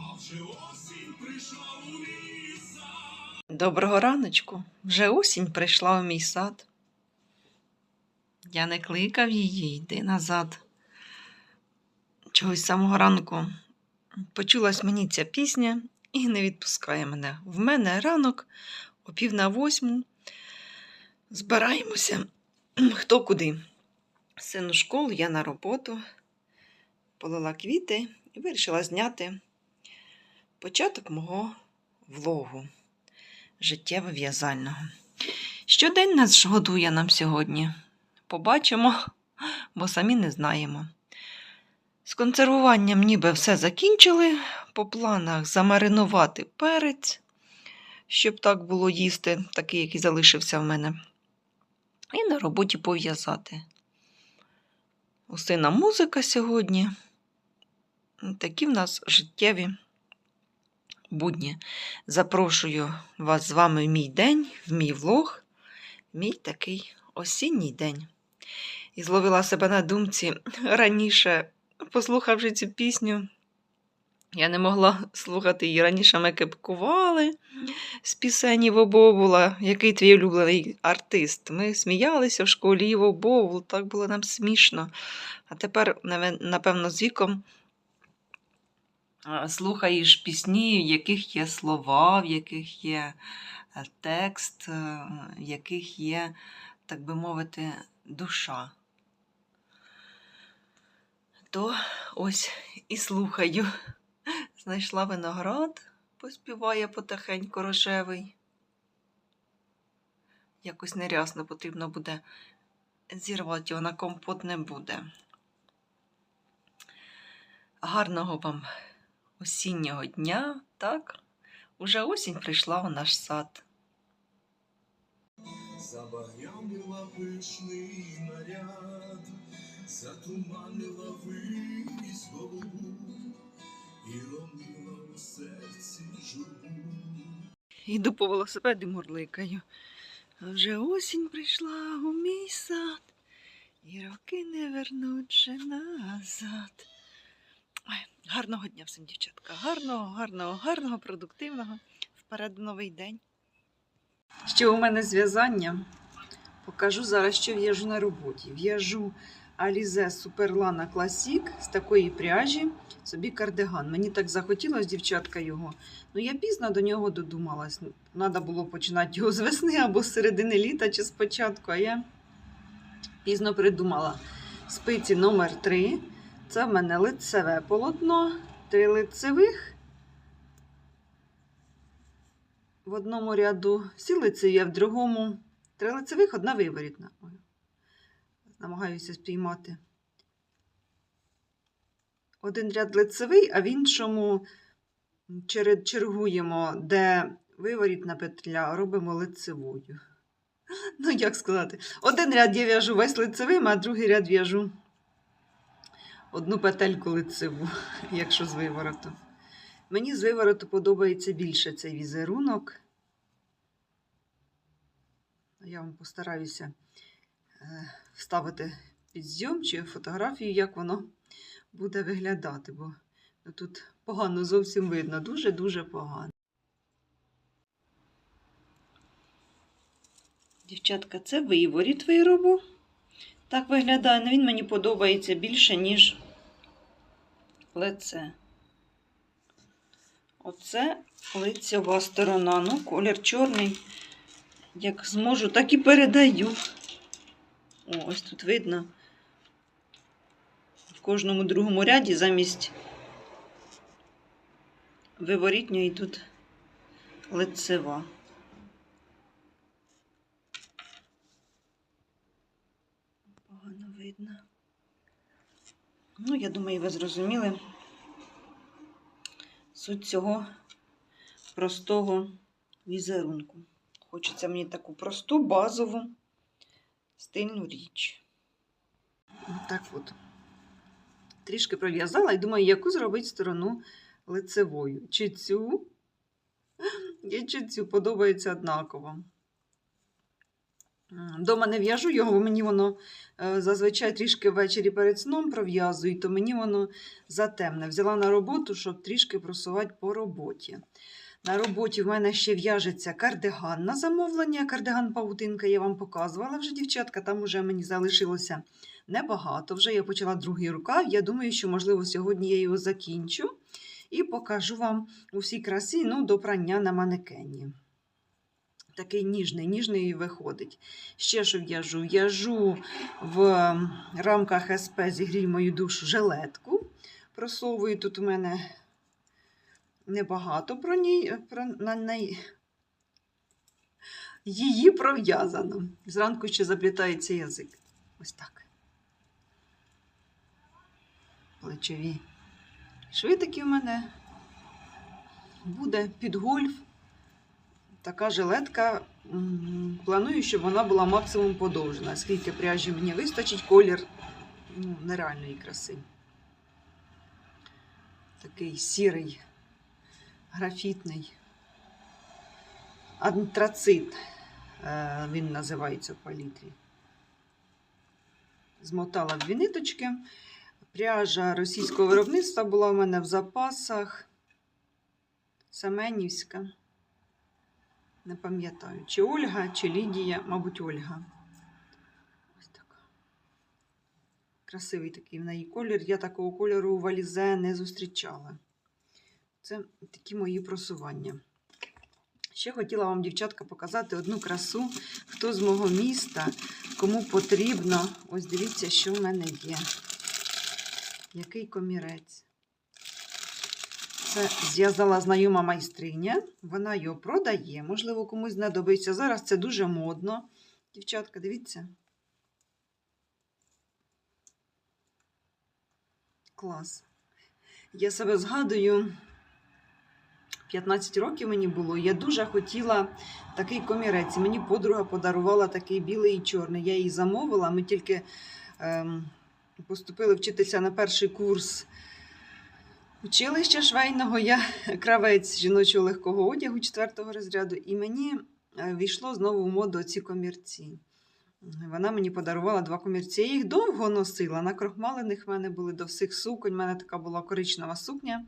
а вже осінь прийшла у ліса. Доброго раночку. Вже осінь прийшла у мій сад. Я не кликав її, йди назад. Чогось самого ранку почулась мені ця пісня і не відпускає мене. В мене ранок о пів на восьму. Збираємося хто куди. Син у школу, я на роботу, полила квіти і вирішила зняти початок мого влогу життєво в'язального. Щодень нас годує нам сьогодні. Побачимо, бо самі не знаємо. З консервуванням ніби все закінчили. По планах замаринувати перець, щоб так було їсти, такий, який залишився в мене. І на роботі пов'язати. У сина музика сьогодні. Такі в нас життєві будні. Запрошую вас з вами в мій день, в мій влог, мій такий осінній день. І зловила себе на думці раніше, послухавши цю пісню. Я не могла слухати її. Раніше ми кепкували з пісень Іво який твій улюблений артист. Ми сміялися в школі Іво Бобул, так було нам смішно. А тепер, напевно, з віком слухаєш пісні, в яких є слова, в яких є е, текст, е, в яких є, так би мовити, душа. То ось і слухаю. Знайшла виноград, поспіває потихеньку рожевий. Якось нерясно потрібно буде зірвати його на компот не буде. Гарного вам осіннього дня, так? Уже осінь прийшла у наш сад. Забагрянила пишний наряд, затуманила вись голову і ронила у серці журбу. Йду по велосипеді мурликаю. А вже осінь прийшла у мій сад, і роки не вернуть же назад. Ой, гарного дня всім, дівчатка. Гарного, гарного, гарного, продуктивного. Вперед новий день. Що у мене з в'язанням? Покажу зараз, що в'яжу на роботі. В'яжу Alize Superlana Classic з такої пряжі собі кардиган. Мені так захотілося, дівчатка, його. Ну, я пізно до нього додумалась. Треба було починати його з весни або з середини літа чи спочатку, а я пізно придумала. Спиці номер 3 Це в мене лицеве полотно, три лицевих. В одному ряду всі лицеві, а в другому три лицевих, одна виворітна. Намагаюся спіймати. Один ряд лицевий, а в іншому чергуємо, де виворітна петля, робимо лицевою. Ну, як сказати, один ряд я в'яжу весь лицевим, а другий ряд в'яжу одну петельку лицеву, якщо з вивороту. Мені з вивороту подобається більше цей візерунок. Я вам постараюся е, вставити під зйом чи фотографію, як воно буде виглядати, бо тут погано зовсім видно, дуже-дуже погано. Дівчатка, це виворіт виробу. Так виглядає, але він мені подобається більше, ніж лице. Оце лицьова сторона. Ну, колір чорний. Як зможу, так і передаю. О, ось тут видно. В кожному другому ряді замість виворітньої тут лицева. Погано видно. Ну, я думаю, ви зрозуміли суть цього простого візерунку. Хочеться мені таку просту, базову, стильну річ. Так от. Трішки пров'язала і думаю, яку зробити сторону лицевою. Чи цю, і чи цю подобається однаково. Дома не в'яжу його, бо мені воно е, зазвичай трішки ввечері перед сном пров'язую, то мені воно затемне. Взяла на роботу, щоб трішки просувати по роботі. На роботі в мене ще в'яжеться кардиган на замовлення. Кардиган паутинка я вам показувала вже, дівчатка. Там вже мені залишилося небагато. Вже я почала другий рукав. Я думаю, що, можливо, сьогодні я його закінчу і покажу вам у всій красі ну, до прання на манекені. Такий ніжний, ніжний виходить. Ще що в'яжу? В'яжу в рамках СП зігрій мою душу жилетку. Просовую тут у мене небагато про ній, про, на неї. Її пров'язано. Зранку ще заплітається язик. Ось так. Плечові шви такі в мене. Буде під гольф. Така жилетка. Планую, щоб вона була максимум подовжена. Скільки пряжі мені вистачить, колір ну, нереальної краси. Такий сірий, графітний. Антрацит е, він називається в палітрі. Змотала дві ниточки. Пряжа російського виробництва була у мене в запасах. Семенівська. Не пам'ятаю, чи Ольга, чи Лідія, мабуть, Ольга. Ось така. Красивий такий в неї колір. Я такого кольору у валізе не зустрічала. Це такі мої просування. Ще хотіла вам, дівчатка, показати одну красу, хто з мого міста, кому потрібно. Ось дивіться, що в мене є. Який комірець. Це зв'язала знайома майстриня. Вона його продає. Можливо, комусь знадобиться. Зараз це дуже модно. Дівчатка, дивіться. Клас. Я себе згадую. 15 років мені було. Я дуже хотіла такий комірець. Мені подруга подарувала такий білий і чорний. Я її замовила. Ми тільки ем, поступили вчитися на перший курс училища швейного. Я кравець жіночого легкого одягу 4 розряду, і мені е, війшло знову в моду ці комірці. Вона мені подарувала два комірці. Я їх довго носила. На крохмалених в мене були до всіх суконь. У мене така була коричнева сукня,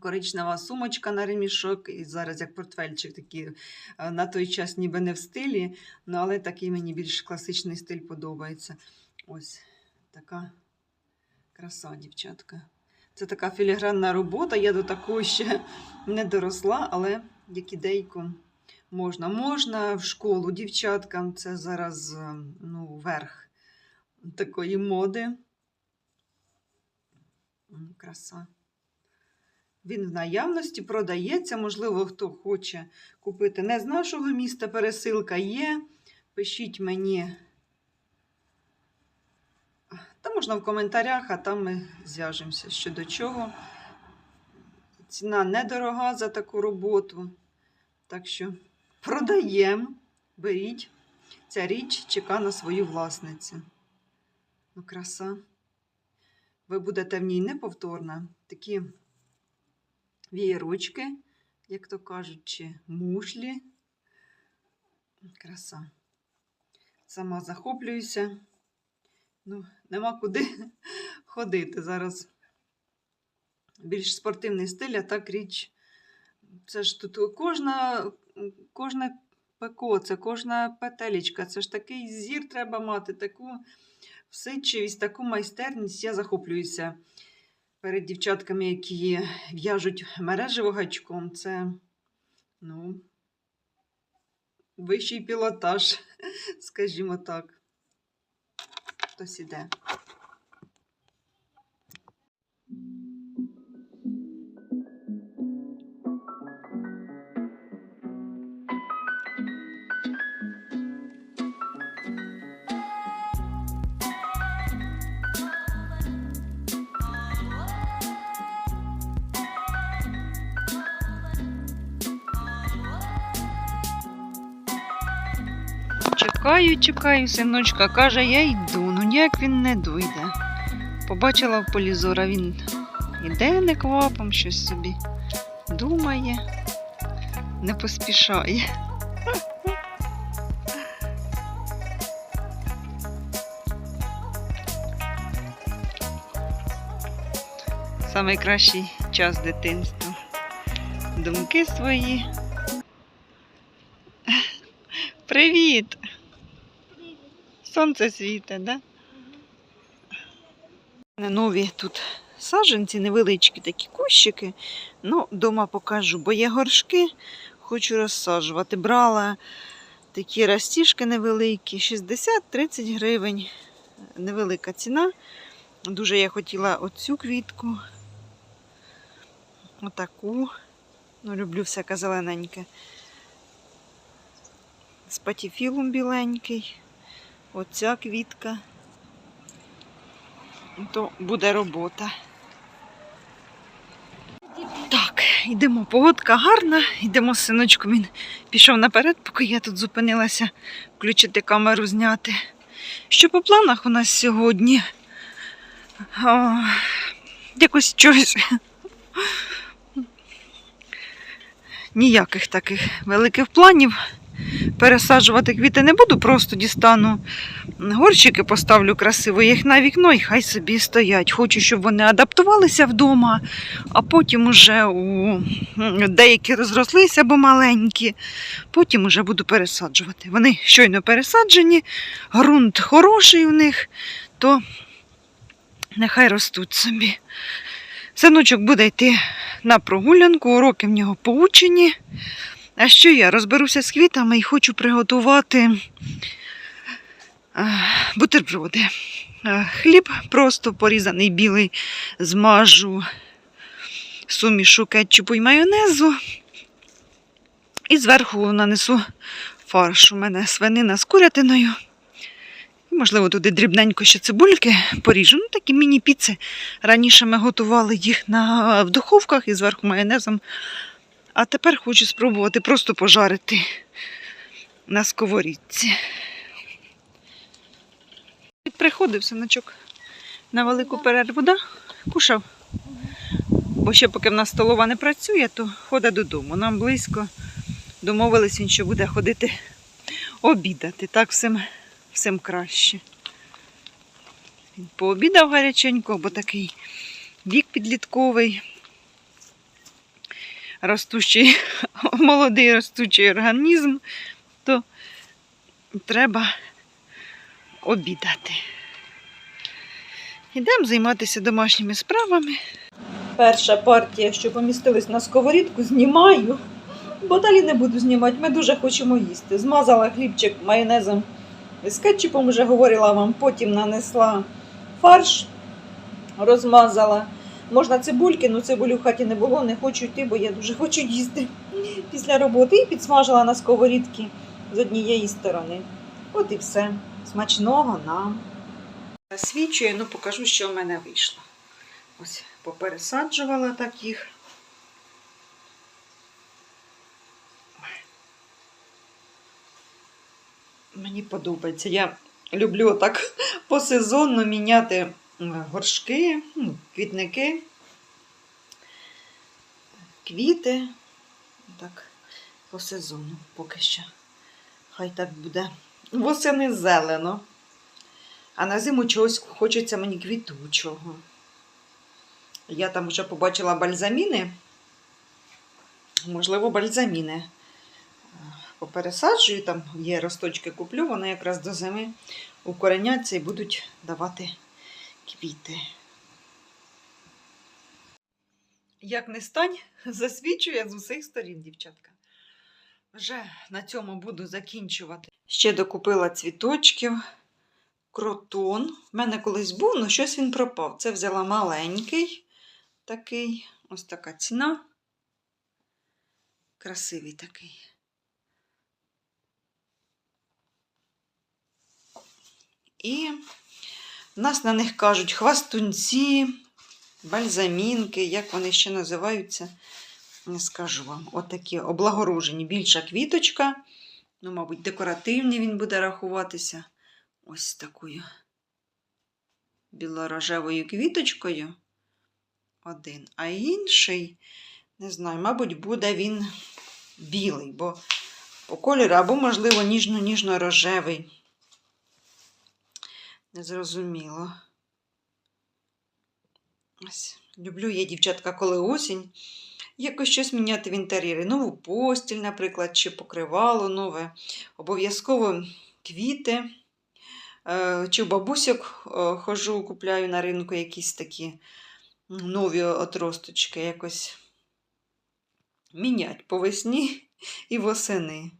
коричнева сумочка на ремішок. І зараз як портфельчик такий е, на той час ніби не в стилі, ну, але такий мені більш класичний стиль подобається. Ось така краса, дівчатка. Це така філігранна робота. Я до такої ще не доросла, але як ідейку можна. Можна в школу дівчаткам. Це зараз ну, верх такої моди. Краса. Він в наявності продається. Можливо, хто хоче купити не з нашого міста. Пересилка є. Пишіть мені. Та можна в коментарях, а там ми зв'яжемося щодо чого. Ціна недорога за таку роботу. Так що продаємо, беріть. Ця річ чека на свою власницю. Ну, краса. Ви будете в ній неповторна. Такі вієрочки, як то кажуть, чи мушлі. Краса. Сама захоплююся. Ну, нема куди ходити зараз. Більш спортивний стиль, а так річ. Це ж тут кожна, кожне пеко, це кожна петелечка, це ж такий зір треба мати, таку всидчивість, таку майстерність. Я захоплююся перед дівчатками, які в'яжуть мережево гачком. Це, ну, вищий пілотаж, скажімо так. Хтось іде. Чекаю, чекаю, синочка, каже, я йду. ніяк він не дойде. Побачила в полі зора, він іде не квапом щось собі думає, не поспішає. Найкращий час дитинства. Думки свої. Привіт! Сонце світе, да? Нові тут саджанці, невеличкі такі кущики. Ну, дома покажу, бо є горшки, хочу розсаджувати. Брала такі растіжки невеликі, 60-30 гривень. Невелика ціна. Дуже я хотіла оцю квітку. Отаку. Ну, люблю всяке зелененьке. З патіфілом біленький. Оця квітка. То буде робота. Так, йдемо. Погодка гарна, йдемо з синочком. Він пішов наперед, поки я тут зупинилася включити камеру, зняти. Що по планах у нас сьогодні? О, якось щось. Ніяких таких великих планів. Пересаджувати квіти не буду, просто дістану горщики, поставлю красиво їх на вікно і хай собі стоять. Хочу, щоб вони адаптувалися вдома, а потім уже у деякі розрослися, бо маленькі. Потім уже буду пересаджувати. Вони щойно пересаджені, ґрунт хороший у них, то нехай ростуть собі. Синочок буде йти на прогулянку, уроки в нього поучені. А що я розберуся з квітами і хочу приготувати е, бутерброди. Е, Хліб просто порізаний білий, змажу сумішу кетчупу і майонезу. І зверху нанесу фарш. У мене свинина з курятиною. І, Можливо, туди дрібненько ще цибульки поріжу. Ну, такі міні-піци. Раніше ми готували їх на, в духовках і зверху майонезом. А тепер хочу спробувати просто пожарити на сковорідці. Приходив синочок на велику перерву, да? Кушав. Бо ще поки в нас столова не працює, то ходить додому. Нам близько. Домовились він, що буде ходити обідати. Так всім, всім краще. Він пообідав гаряченько, бо такий вік підлітковий ростучий, молодий ростучий організм, то треба обідати. Йдемо займатися домашніми справами. Перша партія, що помістилась на сковорідку, знімаю, бо далі не буду знімати. Ми дуже хочемо їсти. Змазала хлібчик майонезом з кетчупом, вже говорила вам, потім нанесла фарш, розмазала. Можна цибульки, але цибулі в хаті не було, не хочу йти, бо я дуже хочу їсти після роботи. І підсмажила на сковорідці з однієї сторони. От і все. Смачного нам. Свічую, ну покажу, що в мене вийшло. Ось попересаджувала так їх. Мені подобається. Я люблю так посезонно міняти горшки, ну, квітники, квіти. Так, по сезону поки що. Хай так буде. Восени зелено. А на зиму чогось хочеться мені квітучого. Я там вже побачила бальзаміни. Можливо, бальзаміни. Попересаджую, там є росточки куплю, вони якраз до зими укореняться і будуть давати квіти. Як не стань, засвічує з усіх сторін, дівчатка. Вже на цьому буду закінчувати. Ще докупила цвіточків, кротон. В мене колись був, але щось він пропав. Це взяла маленький такий, ось така ціна. Красивий такий. І в нас на них кажуть хвастунці, бальзамінки, як вони ще називаються, не скажу вам. Отакі облагорожені. Більша квіточка. Ну, мабуть, декоративний він буде рахуватися. Ось такою білорожевою квіточкою. Один. А інший, не знаю, мабуть, буде він білий, бо по кольору, або, можливо, ніжно-ніжно-рожевий. Незрозуміло. Ось, люблю я, дівчатка, коли осінь. Якось щось міняти в інтер'єрі. Нову постіль, наприклад, чи покривало нове. Обов'язково квіти. Е, Чи в бабусяк е, хожу, купляю на ринку якісь такі нові отросточки якось мінять по весні і восени.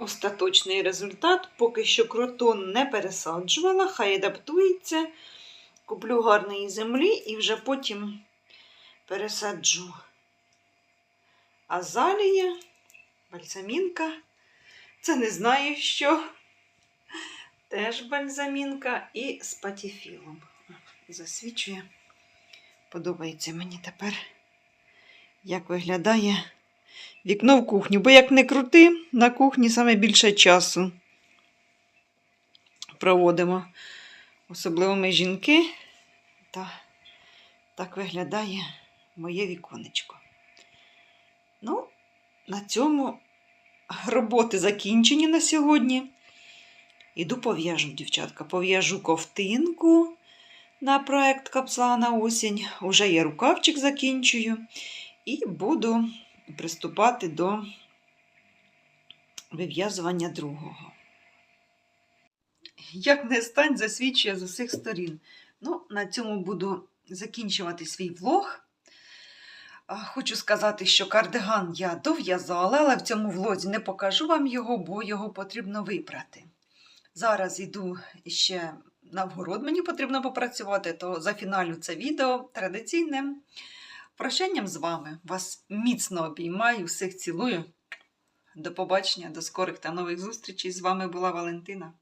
Остаточний результат поки що кротон не пересаджувала, хай адаптується. Куплю гарної землі і вже потім пересаджу. Азалія, бальзамінка. Це не знаю що. Теж бальзамінка і з патіфілом. Засвічує. Подобається мені тепер, як виглядає вікно в кухню. Бо як не крути, на кухні саме більше часу проводимо. Особливо ми жінки. Та так виглядає моє віконечко. Ну, на цьому роботи закінчені на сьогодні. Іду пов'яжу, дівчатка, пов'яжу ковтинку на проект Капсла на осінь. Уже я рукавчик закінчую. І буду приступати до вив'язування другого. Як не стань, засвідчує з усіх сторін. Ну, на цьому буду закінчувати свій влог. Хочу сказати, що кардиган я дов'язала, але в цьому влозі не покажу вам його, бо його потрібно випрати. Зараз йду ще на вгород, мені потрібно попрацювати, то зафіналю це відео традиційним прощанням з вами. Вас міцно обіймаю, всіх цілую. До побачення, до скорих та нових зустрічей. З вами була Валентина.